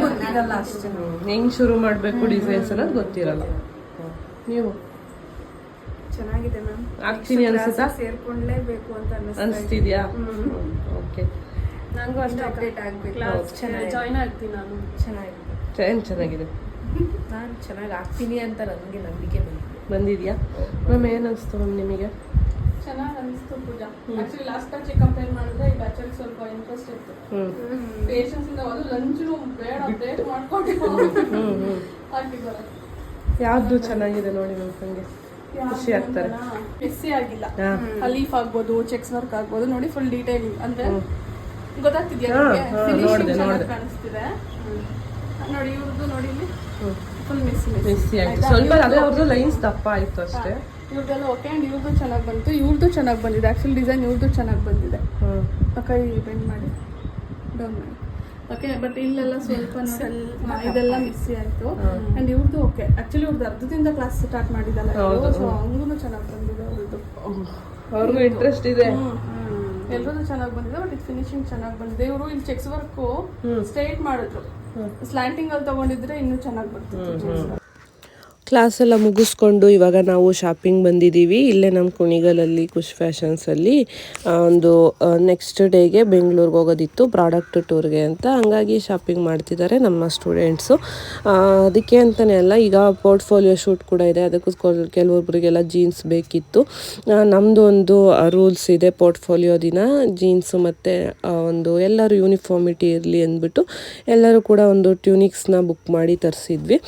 ಗೊತ್ತಿರಲ್ಲ ಅಷ್ಟೇ. ಹೆಂಗ್ ಶುರು ಮಾಡಬೇಕು ಡಿಸೈನ್ಸ್ ಅನ್ನೋದು ಗೊತ್ತಿರಲ್ಲ. ನೀವು? ಚೆನ್ನಾಗಿದೆ ಮ್ಯಾಮ್ ಆಗ್ತೀನಿ ಅನ್ಸುತ್ತಾ? ಸೇರ್ಕೊಂಡ್ಲೇಬೇಕು ಅಂತ ಅನಿಸ್ತಿದ್ಯಾ? ಓಕೆ. ನಂಗೂ ಅಷ್ಟೇ ಅಪ್ಡೇಟ್ ಆಗ್ಬೇಕು. ಜಾಯ್ನ್ ಆಗ್ತೀನಿ ನಾನು. ಚೆನ್ನಾಗಿದೆ. ಏನು ಚೆನ್ನಾಗಿದೆ. ನಾನು ಚೆನ್ನಾಗಿ ಆಗ್ತೀನಿ ಅಂತ ನನಗೆ ನಂಬಿಕೆ ಬಂದಿದೆ. ಬಂದಿದ್ಯಾ? ಮ್ಯಾಮ್ ಏನು ಅನಿಸ್ತು ಮ್ಯಾಮ್ ನಿಮಗೆ? ಚೆನ್ನಾಗಿ ಅನಿಸ್ತು Pooja. Actually last batch compare ಮಾಡಿದ್ರೆ ಈ ಬ್ಯಾಚ್ ಸ್ವಲ್ಪ ಇಂಟ್ರೆಸ್ಟ್ ಇತ್ತು. ಪೇಷನ್ಸ್ ಇಂದ ಅದು ಲಂಚ್ ಬೇಡ ಬ್ರೇಕ್ ಮಾಡ್ಕೊಂಡು. ಹಾಕಿದ್ದಾರೆ ಯಾವುದು ಚೆನ್ನಾಗಿದೆ ನೋಡಿ ಮ್ಯಾಮ್ ತಂಗಿ ಖುಷಿ ಆಗ್ತಾರೆ. ಬಿಸಿ ಆಗಿಲ್ಲ. ಹಲೀಫ್ ಲೀಫ್ ಆಗ್ಬೋದು ಚೆಕ್ಸ್ ವರ್ಕ್ ಆಗ್ಬೋದು. ನೋಡಿ ಫುಲ್ ಡೀಟೇಲ್ ಅಂದ್ರೆ ಗೊತ್ತಾಗ್ತಿದ್ಯಾ ನೋಡ್ದೆ, ಚೆನ್ನಾಗ್ ನೋಡ್ದೆ. ಕಾಣಿಸ್ತಿದೆ. ನೋಡಿ ಇವ್ರದ್ದು ನೋಡಿ ಇಲ್ಲಿ. ಫುಲ್ ಮಿಸ್ ಮಿಸ್ಸಿ ಆಯ್ತು. ಸ್ವಲ್ಪ ಅದೇ ಅವ್ರದ್ದು ಲೈನ್ಸ್ ದಪ್ಪ ಆಯ್ತು ಅಷ್ಟೇ. ಇವ್ರದ್ದೆಲ್ಲ ಓಕೆ ಅಂಡ್ ಇವ್ರದ್ದು ಚೆನ್ನಾಗಿ ಬಂತು. ಇವ್ರದ್ದು ಚೆನ್ನಾಗಿ ಬಂದಿದೆ. ಆಕ್ಚುಲಿ ಡಿಸೈನ್ ಇವ್ರದ್ದು ಚೆನ್ನಾಗಿ ಬಂದಿದೆ. ಹ್ಞೂ ಕೈ ಬೆಂಡ್ ಮಾಡಿ. ಡೌನ್ ಮಾಡಿ. ಓಕೆ ಬಟ್ ಇಲ್ಲೆಲ್ಲ ಸ್ವಲ್ಪ ಇದೆಲ್ಲ ಮಿಸ್ಸಿ ಆಯ್ತು. ಅಂಡ್ ಇವ್ರದ್ದು ಓಕೆ ಆಕ್ಚುಲಿ ಇವ್ರದ್ದು ಅರ್ಧದಿಂದ ಕ್ಲಾಸ್ ಸ್ಟಾರ್ಟ್ ಮಾಡಿದಲ್ಲ ಸೊ ಅವ್ರಿಗೂ ಚೆನ್ನಾಗಿ ಬಂದಿದೆ ಅವ್ರದ್ದು ಅವ್ರಿಗೂ ಇಂಟ್ರೆಸ್ಟ್ ಇದೆ. ಎಲ್ಲರದ್ದು ಚೆನ್ನಾಗಿ ಬಂದಿದೆ ಬಟ್ ಇದು ಫಿನಿಶಿಂಗ್ ಚೆನ್ನಾಗಿ ಬಂದಿದೆ. ಇವರು ಇಲ್ಲಿ ಚೆಕ್ಸ್ ವರ್ಕು ಸ್ಟ್ರೈಟ್ ಮಾಡಿದ್ರು. ಸ್ಲ್ಯಾಂಟಿಂಗ್ ಅಲ್ಲಿ ತಗೊಂಡಿದ್ರೆ ಇನ್ನೂ ಚೆನ್ನಾಗಿ ಬರ್ತಿತ್ತು ಕ್ಲಾಸ್ ಎಲ್ಲ ಮುಗಿಸ್ಕೊಂಡು ಇವಾಗ ನಾವು ಶಾಪಿಂಗ್ ಬಂದಿದ್ದೀವಿ. ಇಲ್ಲೇ ನಮ್ಮ ಕುಣಿಗಲಲ್ಲಿ ಖುಷ್ ಫ್ಯಾಷನ್ಸಲ್ಲಿ ಒಂದು ನೆಕ್ಸ್ಟ್ ಡೇಗೆ ಬೆಂಗಳೂರಿಗೆ ಹೋಗೋದಿತ್ತು ಪ್ರಾಡಕ್ಟ್ ಟೂರ್ಗೆ ಅಂತ. ಹಂಗಾಗಿ ಶಾಪಿಂಗ್ ಮಾಡ್ತಿದ್ದಾರೆ ನಮ್ಮ ಸ್ಟೂಡೆಂಟ್ಸು ಅದಕ್ಕೆ ಅಂತಲೇ ಅಲ್ಲ, ಈಗ ಪೋರ್ಟ್ಫೋಲಿಯೋ ಶೂಟ್ ಕೂಡ ಇದೆ. ಅದಕ್ಕೋಸ್ಕರ ಕೆಲವೊಬ್ಬರಿಗೆಲ್ಲ ಜೀನ್ಸ್ ಬೇಕಿತ್ತು. ನಮ್ಮದೊಂದು ರೂಲ್ಸ್ ಇದೆ ಪೋರ್ಟ್ಫೋಲಿಯೋ ದಿನ. ಜೀನ್ಸು ಮತ್ತು ಒಂದು, ಎಲ್ಲರೂ ಯೂನಿಫಾರ್ಮಿಟಿ ಇರಲಿ ಅಂದ್ಬಿಟ್ಟು ಎಲ್ಲರೂ ಕೂಡ ಒಂದು ಟ್ಯೂನಿಕ್ಸ್ನ ಬುಕ್ ಮಾಡಿ ತರಿಸಿದ್ವಿ.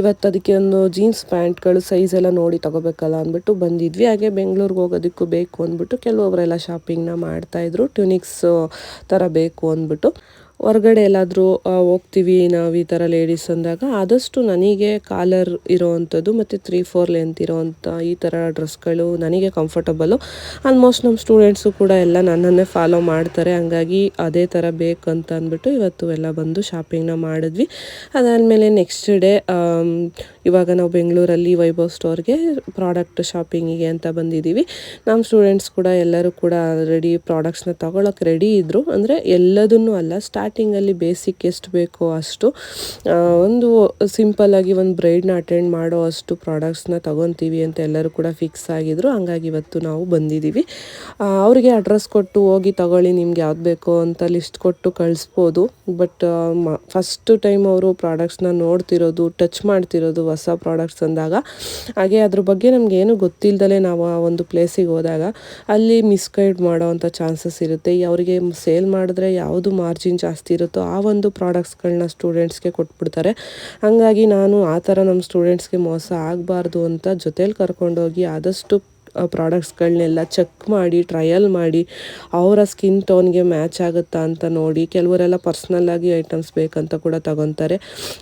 ಇವತ್ತು ಅದಕ್ಕೆ ಒಂದು ಜೀನ್ಸ್ ಪ್ಯಾಂಟ್ಗಳು ಸೈಜ್ ಎಲ್ಲ ನೋಡಿ ತಗೋಬೇಕಲ್ಲ ಅಂದ್ಬಿಟ್ಟು ಬಂದಿದ್ವಿ. ಹಾಗೆ ಬೆಂಗಳೂರಿಗೆ ಹೋಗೋದಕ್ಕೂ ಬೇಕು ಅಂದ್ಬಿಟ್ಟು ಕೆಲವೊಬ್ಬರೆಲ್ಲ ಶಾಪಿಂಗ್ನ ಮಾಡ್ತಾಯಿದ್ರು ಟ್ಯೂನಿಕ್ಸ್ ಥರ ಬೇಕು ಅಂದ್ಬಿಟ್ಟು. ಹೊರಗಡೆ ಎಲ್ಲಾದರೂ ಹೋಗ್ತೀವಿ ನಾವು ಈ ಥರ ಲೇಡೀಸ್ ಅಂದಾಗ, ಆದಷ್ಟು ನನಗೆ ಕಾಲರ್ ಇರೋವಂಥದ್ದು ಮತ್ತು ತ್ರೀ ಫೋರ್ ಲೆಂತ್ ಇರೋವಂಥ ಈ ಥರ ಡ್ರೆಸ್ಗಳು ನನಗೆ ಕಂಫರ್ಟಬಲು ಆಲ್ಮೋಸ್ಟ್ ನಮ್ಮ ಸ್ಟೂಡೆಂಟ್ಸು ಕೂಡ ಎಲ್ಲ ನನ್ನನ್ನೇ ಫಾಲೋ ಮಾಡ್ತಾರೆ. ಹಂಗಾಗಿ ಅದೇ ಥರ ಬೇಕಂತ ಅಂದ್ಬಿಟ್ಟು ಇವತ್ತು ಎಲ್ಲ ಬಂದು ಶಾಪಿಂಗ್ನ ಮಾಡಿದ್ವಿ. ಅದಾದಮೇಲೆ ನೆಕ್ಸ್ಟ್ ಡೇ ಇವಾಗ ನಾವು ಬೆಂಗಳೂರಲ್ಲಿ ವೈಭವ್ ಸ್ಟೋರ್ಗೆ ಪ್ರಾಡಕ್ಟ್ ಶಾಪಿಂಗಿಗೆ ಅಂತ ಬಂದಿದ್ದೀವಿ. ನಮ್ಮ ಸ್ಟೂಡೆಂಟ್ಸ್ ಕೂಡ ಎಲ್ಲರೂ ಕೂಡ ರೆಡಿ ಪ್ರಾಡಕ್ಟ್ಸ್ನ ತಗೊಳಕ್ಕೆ ರೆಡಿ ಇದ್ದರು ಅಂದರೆ ಎಲ್ಲದನ್ನೂ ಅಲ್ಲ ಸ್ಟಾರ್ಟಿಂಗಲ್ಲಿ ಬೇಸಿಕ್ ಎಷ್ಟು ಬೇಕೋ ಅಷ್ಟು ಒಂದು ಸಿಂಪಲ್ಲಾಗಿ ಒಂದು ಬ್ರೈಡ್ನ ಅಟೆಂಡ್ ಮಾಡೋ ಅಷ್ಟು ಪ್ರಾಡಕ್ಟ್ಸ್ನ ತಗೊತೀವಿ ಅಂತ ಎಲ್ಲರೂ ಕೂಡ ಫಿಕ್ಸ್ ಆಗಿದ್ರು. ಹಂಗಾಗಿ ಇವತ್ತು ನಾವು ಬಂದಿದ್ದೀವಿ ಅವರಿಗೆ ಅಡ್ರೆಸ್ ಕೊಟ್ಟು ಹೋಗಿ ತಗೊಳ್ಳಿ, ನಿಮ್ಗೆ ಯಾವ್ದು ಬೇಕೋ ಅಂತ ಲಿಸ್ಟ್ ಕೊಟ್ಟು ಕಳಿಸ್ಬೋದು. ಬಟ್ ಫಸ್ಟ್ ಟೈಮ್ ಅವರು ಪ್ರಾಡಕ್ಟ್ಸ್ನ ನೋಡ್ತಿರೋದು ಟಚ್ ಮಾಡ್ತಿರೋದು ಹೊಸ ಪ್ರಾಡಕ್ಟ್ಸ್ ಅಂದಾಗ, ಹಾಗೆ ಅದ್ರ ಬಗ್ಗೆ ನಮ್ಗೆ ಏನು ಗೊತ್ತಿಲ್ಲದಲೇ ನಾವು ಆ ಒಂದು ಪ್ಲೇಸಿಗೆ ಹೋದಾಗ, ಅಲ್ಲಿ ಮಿಸ್ಗೈಡ್ ಮಾಡೋವಂಥ ಚಾನ್ಸಸ್ ಇರುತ್ತೆ. ಅವರಿಗೆ ಸೇಲ್ ಮಾಡಿದ್ರೆ ಯಾವುದು ಮಾರ್ಜಿನ್ ಜಾಸ್ತಿ ಇರುತ್ತೋ ಆ ಒಂದು ಪ್ರಾಡಕ್ಟ್ಸ್ಗಳನ್ನ ಸ್ಟೂಡೆಂಟ್ಸ್ಗೆ ಕೊಟ್ಬಿಡ್ತಾರೆ. ಹಾಗಾಗಿ ನಾನು ಆ ಥರ ನಮ್ಮ ಸ್ಟೂಡೆಂಟ್ಸ್ಗೆ ಮೋಸ ಆಗಬಾರ್ದು ಅಂತ ಜೊತೇಲಿ ಕರ್ಕೊಂಡೋಗಿ ಆದಷ್ಟು ಪ್ರಾಡಕ್ಟ್ಸ್ಗಳನ್ನೆಲ್ಲ ಚೆಕ್ ಮಾಡಿ, ಟ್ರಯಲ್ ಮಾಡಿ, ಅವರ ಸ್ಕಿನ್ ಟೋನ್ಗೆ ಮ್ಯಾಚ್ ಆಗುತ್ತಾ ಅಂತ ನೋಡಿ, ಕೆಲವರೆಲ್ಲ ಪರ್ಸ್ನಲ್ಲಾಗಿ ಐಟಮ್ಸ್ ಬೇಕಂತ ಕೂಡ ತಗೊತಾರೆ.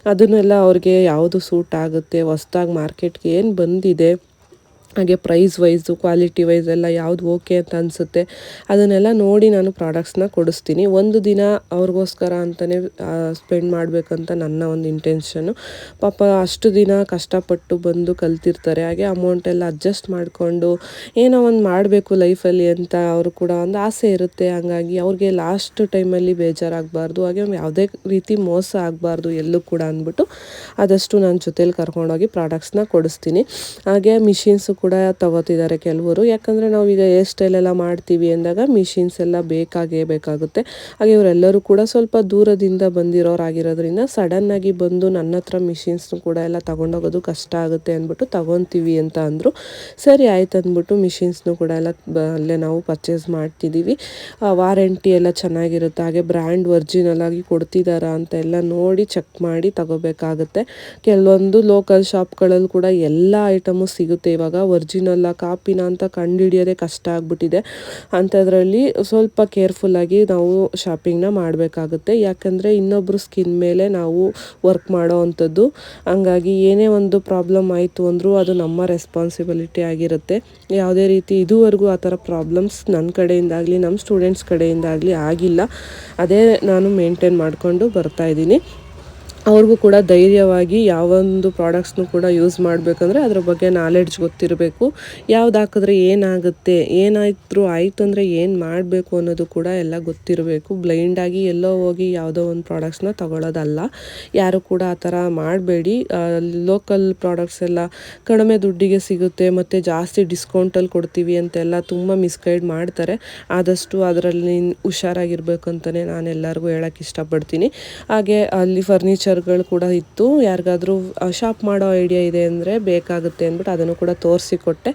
ಅದನ್ನೆಲ್ಲ ಅವ್ರಿಗೆ ಯಾವುದು ಸೂಟ್ ಆಗುತ್ತೆ, ಹೊಸ್ದಾಗಿ ಮಾರ್ಕೆಟ್ಗೆ ಏನು ಬಂದಿದೆ ಹಾಗೆ ಪ್ರೈಸ್ ವೈಸು ಕ್ವಾಲಿಟಿ ವೈಸ್ ಎಲ್ಲ ಯಾವುದು ಓಕೆ ಅಂತ ಅನಿಸುತ್ತೆ. ಅದನ್ನೆಲ್ಲ ನೋಡಿ ನಾನು ಪ್ರಾಡಕ್ಟ್ಸ್ನ ಕೊಡಿಸ್ತೀನಿ. ಒಂದು ದಿನ ಅವ್ರಿಗೋಸ್ಕರ ಅಂತಲೇ ಸ್ಪೆಂಡ್ ಮಾಡಬೇಕಂತ ನನ್ನ ಒಂದು ಇಂಟೆನ್ಷನ್ನು ಪಾಪ ಅಷ್ಟು ದಿನ ಕಷ್ಟಪಟ್ಟು ಬಂದು ಕಲ್ತಿರ್ತಾರೆ. ಹಾಗೆ ಅಮೌಂಟ್ ಎಲ್ಲ ಅಡ್ಜಸ್ಟ್ ಮಾಡಿಕೊಂಡು ಏನೋ ಒಂದು ಮಾಡಬೇಕು ಲೈಫಲ್ಲಿ ಅಂತ ಅವರು ಕೂಡ ಒಂದು ಆಸೆ ಇರುತ್ತೆ. ಹಾಗಾಗಿ ಅವ್ರಿಗೆ ಲಾಸ್ಟ್ ಟೈಮಲ್ಲಿ ಬೇಜಾರಾಗಬಾರ್ದು. ಹಾಗೆ ಯಾವುದೇ ರೀತಿ ಮೋಸ ಆಗಬಾರ್ದು ಎಲ್ಲೂ ಕೂಡ ಅಂದ್ಬಿಟ್ಟು ಆದಷ್ಟು ನಾನು ಜೊತೇಲಿ ಕರ್ಕೊಂಡೋಗಿ ಪ್ರಾಡಕ್ಟ್ಸ್ನ ಕೊಡಿಸ್ತೀನಿ. ಹಾಗೆ ಮಿಷಿನ್ಸು ಕೂಡ ತಗೋತಿದ್ದಾರೆ ಕೆಲವರು. ಯಾಕಂದರೆ ನಾವು ಈಗ ಹೇರ್ ಸ್ಟೈಲ್ ಎಲ್ಲ ಮಾಡ್ತೀವಿ ಅಂದಾಗ ಮಿಷಿನ್ಸ್ ಎಲ್ಲ ಬೇಕಾಗೇ ಬೇಕಾಗುತ್ತೆ. ಹಾಗೆ ಇವರೆಲ್ಲರೂ ಕೂಡ ಸ್ವಲ್ಪ ದೂರದಿಂದ ಬಂದಿರೋರಾಗಿರೋದ್ರಿಂದ ಸಡನ್ನಾಗಿ ಬಂದು ನನ್ನ ಹತ್ರ ಮಿಷಿನ್ಸ್ನು ಕೂಡ ಎಲ್ಲ ತಗೊಂಡೋಗೋದು ಕಷ್ಟ ಆಗುತ್ತೆ ಅಂದ್ಬಿಟ್ಟು ತಗೊತೀವಿ ಅಂತ ಅಂದರು. ಸರಿ ಆಯ್ತು ಅಂದ್ಬಿಟ್ಟು ಮಿಷಿನ್ಸ್ನು ಕೂಡ ಎಲ್ಲ ಅಲ್ಲೇ ನಾವು ಪರ್ಚೇಸ್ ಮಾಡ್ತಿದ್ದೀವಿ ವಾರಂಟಿ ಎಲ್ಲ ಚೆನ್ನಾಗಿರುತ್ತೆ. ಹಾಗೆ ಬ್ರ್ಯಾಂಡ್ ಒರ್ಜಿನಲ್ ಆಗಿ ಕೊಡ್ತಿದ್ದಾರಾ ಅಂತ ಎಲ್ಲ ನೋಡಿ ಚೆಕ್ ಮಾಡಿ ತಗೋಬೇಕಾಗುತ್ತೆ. ಕೆಲವೊಂದು ಲೋಕಲ್ ಶಾಪ್ಗಳಲ್ಲಿ ಕೂಡ ಎಲ್ಲ ಐಟಮು ಸಿಗುತ್ತೆ ಇವಾಗ. ಒರಿಜಿನಲ್ಲ ಕಾಪಿನ ಅಂತ ಕಂಡುಹಿಡಿಯೋದೇ ಕಷ್ಟ ಆಗಿಬಿಟ್ಟಿದೆ. ಅಂಥದ್ರಲ್ಲಿ ಸ್ವಲ್ಪ ಕೇರ್ಫುಲ್ಲಾಗಿ ನಾವು ಶಾಪಿಂಗ್ನ ಮಾಡಬೇಕಾಗುತ್ತೆ. ಯಾಕಂದರೆ ಇನ್ನೊಬ್ಬರು ಸ್ಕಿನ್ ಮೇಲೆ ನಾವು ವರ್ಕ್ ಮಾಡೋ ಅಂಥದ್ದು, ಹಂಗಾಗಿ ಏನೇ ಒಂದು ಪ್ರಾಬ್ಲಮ್ ಆಯಿತು ಅಂದರೂ ಅದು ನಮ್ಮ ರೆಸ್ಪಾನ್ಸಿಬಿಲಿಟಿ ಆಗಿರುತ್ತೆ. ಯಾವುದೇ ರೀತಿ ಇದುವರೆಗೂ ಆ ಥರ ಪ್ರಾಬ್ಲಮ್ಸ್ ನನ್ನ ಕಡೆಯಿಂದಾಗಲಿ, ನಮ್ಮ ಸ್ಟೂಡೆಂಟ್ಸ್ ಕಡೆಯಿಂದಾಗಲಿ ಆಗಿಲ್ಲ. ಅದೇ ನಾನು ಮೇಂಟೈನ್ ಮಾಡಿಕೊಂಡು ಬರ್ತಾ ಇದ್ದೀನಿ. ಅವ್ರಿಗೂ ಕೂಡ ಧೈರ್ಯವಾಗಿ ಯಾವೊಂದು ಪ್ರಾಡಕ್ಟ್ಸ್ನು ಕೂಡ ಯೂಸ್ ಮಾಡಬೇಕಂದ್ರೆ ಅದ್ರ ಬಗ್ಗೆ ನಾಲೆಡ್ಜ್ ಗೊತ್ತಿರಬೇಕು. ಯಾವ್ದು ಹಾಕಿದ್ರೆ ಏನಾಗುತ್ತೆ ಏನಾಯ್ತು ಆಯಿತು ಅಂದರೆ ಏನು ಮಾಡಬೇಕು ಅನ್ನೋದು ಕೂಡ ಎಲ್ಲ ಗೊತ್ತಿರಬೇಕು. ಬ್ಲೈಂಡಾಗಿ ಎಲ್ಲೋ ಹೋಗಿ ಯಾವುದೋ ಒಂದು ಪ್ರಾಡಕ್ಟ್ಸ್ನ ತಗೊಳ್ಳೋದಲ್ಲ ಯಾರು ಕೂಡ ಆ ಥರ ಮಾಡಬೇಡಿ. ಲೋಕಲ್ ಪ್ರಾಡಕ್ಟ್ಸ್ ಎಲ್ಲ ಕಡಿಮೆ ದುಡ್ಡಿಗೆ ಸಿಗುತ್ತೆ, ಮತ್ತು ಜಾಸ್ತಿ ಡಿಸ್ಕೌಂಟಲ್ಲಿ ಕೊಡ್ತೀವಿ ಅಂತೆಲ್ಲ ತುಂಬ ಮಿಸ್ಗೈಡ್ ಮಾಡ್ತಾರೆ. ಆದಷ್ಟು ಅದರಲ್ಲಿ ಹುಷಾರಾಗಿರ್ಬೇಕು ಅಂತಲೇ ನಾನು ಎಲ್ಲರಿಗೂ ಹೇಳೋಕ್ಕೆ ಇಷ್ಟಪಡ್ತೀನಿ. ಹಾಗೆ ಅಲ್ಲಿ ಫರ್ನಿಚರ್ಗಳು ಕೂಡ ಇತ್ತು. ಯಾರಿಗಾದರೂ ಶಾಪ್ ಮಾಡೋ ಐಡಿಯಾ ಇದೆ ಅಂದರೆ ಬೇಕಾಗುತ್ತೆ ಅಂದ್ಬಿಟ್ಟು ಅದನ್ನು ಕೂಡ ತೋರಿಸಿಕೊಟ್ಟೆ.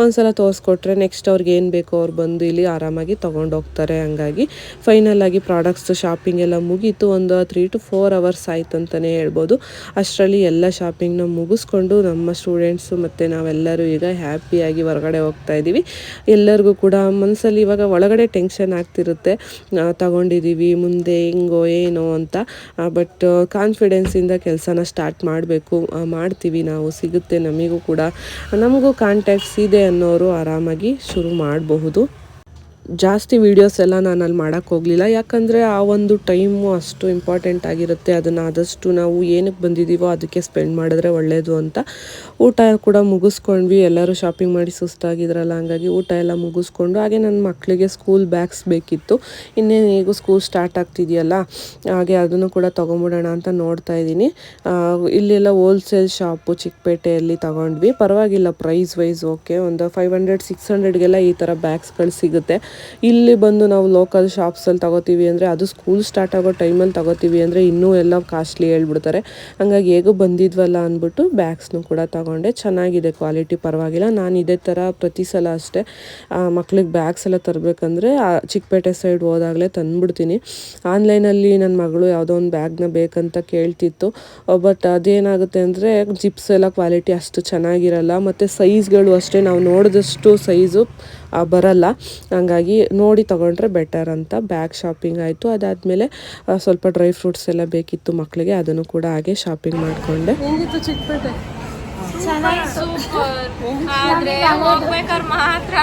ಒಂದ್ಸಲ ತೋರಿಸ್ಕೊಟ್ರೆ ನೆಕ್ಸ್ಟ್ ಅವ್ರಿಗೆ ಏನು ಬೇಕೋ ಅವ್ರು ಬಂದು ಇಲ್ಲಿ ಆರಾಮಾಗಿ ತೊಗೊಂಡೋಗ್ತಾರೆ ಹಂಗಾಗಿ. ಫೈನಲ್ ಆಗಿ ಪ್ರಾಡಕ್ಟ್ಸ್ ಶಾಪಿಂಗ್ ಎಲ್ಲ ಮುಗೀತು. ಒಂದು ತ್ರೀ ಟು ಫೋರ್ ಅವರ್ಸ್ ಆಯ್ತು ಅಂತಲೇ ಹೇಳ್ಬೋದು. ಅಷ್ಟರಲ್ಲಿ ಎಲ್ಲ ಶಾಪಿಂಗ್ನ ಮುಗಿಸ್ಕೊಂಡು ನಮ್ಮ ಸ್ಟೂಡೆಂಟ್ಸು ಮತ್ತು ನಾವೆಲ್ಲರೂ ಈಗ ಹ್ಯಾಪಿಯಾಗಿ ಹೊರಗಡೆ ಹೋಗ್ತಾ ಇದ್ದೀವಿ ಎಲ್ಲರಿಗೂ ಕೂಡ ಮನಸ್ಸಲ್ಲಿ ಇವಾಗ ಒಳಗಡೆ ಟೆನ್ಷನ್ ಆಗ್ತಿರುತ್ತೆ. ತಗೊಂಡಿದ್ದೀವಿ ಮುಂದೆ ಹೆಂಗೋ, ಏನೋ ಅಂತ. ಬಟ್ ಕಾನ್ಫಿಡೆನ್ಸಿಂದ ಕೆಲಸನ ಸ್ಟಾರ್ಟ್ ಮಾಡಬೇಕು. ಮಾಡ್ತೀವಿ ನಾವು, ಸಿಗುತ್ತೆ ನಮಗೂ ಕೂಡ. ನಮಗೂ ಕಾಂಟ್ಯಾಕ್ಟ್ಸ್ ಇದೆ ಅನ್ನೋರು ಆರಾಮಾಗಿ ಶುರು ಮಾಡಬಹುದು. ಜಾಸ್ತಿ ವೀಡಿಯೋಸ್ ಎಲ್ಲ ನಾನು ಅಲ್ಲಿ ಮಾಡೋಕ್ಕೆ ಹೋಗಲಿಲ್ಲ. ಯಾಕಂದರೆ ಆ ಒಂದು ಟೈಮು ಅಷ್ಟು ಇಂಪಾರ್ಟೆಂಟ್ ಆಗಿರುತ್ತೆ. ಅದನ್ನು ಆದಷ್ಟು ನಾವು ಏನಕ್ಕೆ ಬಂದಿದ್ದೀವೋ ಅದಕ್ಕೆ ಸ್ಪೆಂಡ್ ಮಾಡಿದ್ರೆ ಒಳ್ಳೆಯದು ಅಂತ ಊಟ ಕೂಡ ಮುಗಿಸ್ಕೊಂಡ್ವಿ. ಎಲ್ಲರೂ ಶಾಪಿಂಗ್ ಮಾಡಿ ಸುಸ್ತಾಗಿದ್ರಲ್ಲ, ಹಂಗಾಗಿ ಊಟ ಎಲ್ಲ ಮುಗಿಸ್ಕೊಂಡು ಹಾಗೆ ನನ್ನ ಮಕ್ಕಳಿಗೆ ಸ್ಕೂಲ್ ಬ್ಯಾಗ್ಸ್ ಬೇಕಿತ್ತು. ಇನ್ನೇನು ಹೇಗೂ ಸ್ಕೂಲ್ ಸ್ಟಾರ್ಟ್ ಆಗ್ತಿದೆಯಲ್ಲ, ಹಾಗೆ ಅದನ್ನು ಕೂಡ ತೊಗೊಂಬಿಡೋಣ ಅಂತ ನೋಡ್ತಾ ಇದ್ದೀನಿ. ಇಲ್ಲೆಲ್ಲ ಹೋಲ್ಸೇಲ್ ಶಾಪು ಚಿಕ್ಕಪೇಟೆಯಲ್ಲಿ ತಗೊಂಡ್ವಿ. ಪರವಾಗಿಲ್ಲ ಪ್ರೈಸ್ ವೈಸ್ ಓಕೆ ಒಂದು ಫೈವ್ ಹಂಡ್ರೆಡ್ ಸಿಕ್ಸ್ ಹಂಡ್ರೆಡ್ಗೆಲ್ಲ ಈ ಥರ ಬ್ಯಾಗ್ಸ್ಗಳು ಸಿಗುತ್ತೆ. ಇಲ್ಲಿ ಬಂದು ನಾವು ಲೋಕಲ್ ಶಾಪ್ಸಲ್ಲಿ ತಗೋತೀವಿ ಅಂದರೆ ಅದು ಸ್ಕೂಲ್ ಸ್ಟಾರ್ಟ್ ಆಗೋ ಟೈಮಲ್ಲಿ ತಗೋತೀವಿ ಅಂದರೆ ಇನ್ನೂ ಎಲ್ಲ ಕಾಸ್ಟ್ಲಿ ಹೇಳ್ಬಿಡ್ತಾರೆ. ಹಂಗಾಗಿ ಹೇಗೂ ಬಂದಿದ್ವಲ್ಲ ಅಂದ್ಬಿಟ್ಟು ಬ್ಯಾಗ್ಸ್ನು ಕೂಡ ತಗೊಂಡೆ. ಚೆನ್ನಾಗಿದೆ ಕ್ವಾಲಿಟಿ ಪರವಾಗಿಲ್ಲ. ನಾನು ಇದೇ ಥರ ಪ್ರತಿ ಸಲ ಅಷ್ಟೇ ಮಕ್ಳಿಗೆ ಬ್ಯಾಗ್ಸ್ ಎಲ್ಲ ತರಬೇಕಂದ್ರೆ ಚಿಕ್ಕಪೇಟೆ ಸೈಡ್ ಹೋದಾಗಲೇ ತಂದುಬಿಡ್ತೀನಿ. ಆನ್ಲೈನಲ್ಲಿ ನನ್ನ ಮಗಳು ಯಾವುದೋ ಒಂದು ಬ್ಯಾಗ್ನ ಬೇಕಂತ ಕೇಳ್ತಿತ್ತು. ಬಟ್ ಅದೇನಾಗುತ್ತೆ ಅಂದರೆ ಜಿಪ್ಸ್ ಎಲ್ಲ ಕ್ವಾಲಿಟಿ ಅಷ್ಟು ಚೆನ್ನಾಗಿರಲ್ಲ. ಮತ್ತು ಸೈಜ್ಗಳು ಅಷ್ಟೇ, ನಾವು ನೋಡಿದಷ್ಟು ಸೈಜು ಬರಲ್ಲ. ಹಂಗಾಗಿ ನೋಡಿ ತೊಗೊಂಡ್ರೆ ಬೆಟರ್ ಅಂತ. ಬ್ಯಾಗ್ ಶಾಪಿಂಗ್ ಆಯಿತು. ಅದಾದಮೇಲೆ ಸ್ವಲ್ಪ ಡ್ರೈ ಫ್ರೂಟ್ಸ್ ಎಲ್ಲ ಬೇಕಿತ್ತು ಮಕ್ಕಳಿಗೆ ಅದನ್ನು ಕೂಡ ಹಾಗೆ ಶಾಪಿಂಗ್ ಮಾಡಿಕೊಂಡೆ. ಮಾತ್ರ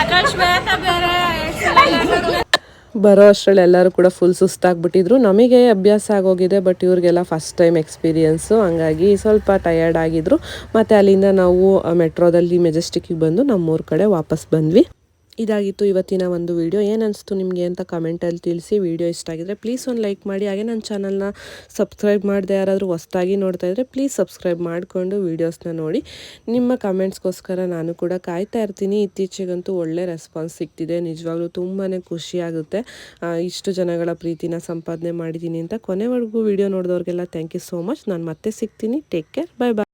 ಅದ್ರಲ್ಲಿ ಶ್ವೇತ ಬೇರೆ ಅಷ್ಟರಲ್ಲಿ ಎಲ್ಲರೂ ಕೂಡ ಫುಲ್ ಸುಸ್ತಾಗ್ಬಿಟ್ಟಿದ್ರು. ನಮಗೆ ಅಭ್ಯಾಸ ಆಗೋಗಿದೆ ಬಟ್ ಇವ್ರಿಗೆಲ್ಲ ಫಸ್ಟ್ ಟೈಮ್ ಎಕ್ಸ್ಪೀರಿಯೆನ್ಸು ಹಂಗಾಗಿ ಸ್ವಲ್ಪ ಟಯರ್ಡ್ ಆಗಿದ್ರು. ಮತ್ತು ಅಲ್ಲಿಂದ ನಾವು ಮೆಟ್ರೋದಲ್ಲಿ ಮೆಜೆಸ್ಟಿಕ್ಕಿಗೆ ಬಂದು ನಮ್ಮೂರ ಕಡೆ ವಾಪಸ್ ಬಂದ್ವಿ. ಇದಾಗಿತ್ತು ಇವತ್ತಿನ ಒಂದು ವಿಡಿಯೋ. ಏನು ಅನಿಸ್ತು ನಿಮಗೆ ಅಂತ ಕಮೆಂಟಲ್ಲಿ ತಿಳಿಸಿ. ವಿಡಿಯೋ ಇಷ್ಟ ಆಗಿದ್ರೆ ಪ್ಲೀಸ್ ಒಂದು ಲೈಕ್ ಮಾಡಿ. ಹಾಗೆ ನನ್ನ ಚಾನಲ್ನ ಸಬ್ಸ್ಕ್ರೈಬ್ ಮಾಡದೆ ಯಾರಾದರೂ ಹೊಸ್ದಾಗಿ ನೋಡ್ತಾ ಇದ್ದರೆ ಪ್ಲೀಸ್ ಸಬ್ಸ್ಕ್ರೈಬ್ ಮಾಡಿಕೊಂಡು ವೀಡಿಯೋಸ್ನ ನೋಡಿ. ನಿಮ್ಮ ಕಮೆಂಟ್ಸ್ಗೋಸ್ಕರ ನಾನು ಕೂಡ ಕಾಯ್ತಾ ಇರ್ತೀನಿ. ಇತ್ತೀಚೆಗಂತೂ ಒಳ್ಳೆ ರೆಸ್ಪಾನ್ಸ್ ಸಿಗ್ತಿದೆ ನಿಜವಾಗ್ಲೂ ತುಂಬಾ ಖುಷಿಯಾಗುತ್ತೆ ಇಷ್ಟು ಜನಗಳ ಪ್ರೀತಿನ ಸಂಪಾದನೆ ಮಾಡಿದ್ದೀನಿ ಅಂತ ಕೊನೆವರೆಗೂ ವಿಡಿಯೋ ನೋಡಿದವ್ರಿಗೆಲ್ಲ ಥ್ಯಾಂಕ್ ಯು ಸೋ ಮಚ್ ನಾನು ಮತ್ತೆ ಸಿಗ್ತೀನಿ. ಟೇಕ್ ಕೇರ್ ಬಾಯ್ ಬಾಯ್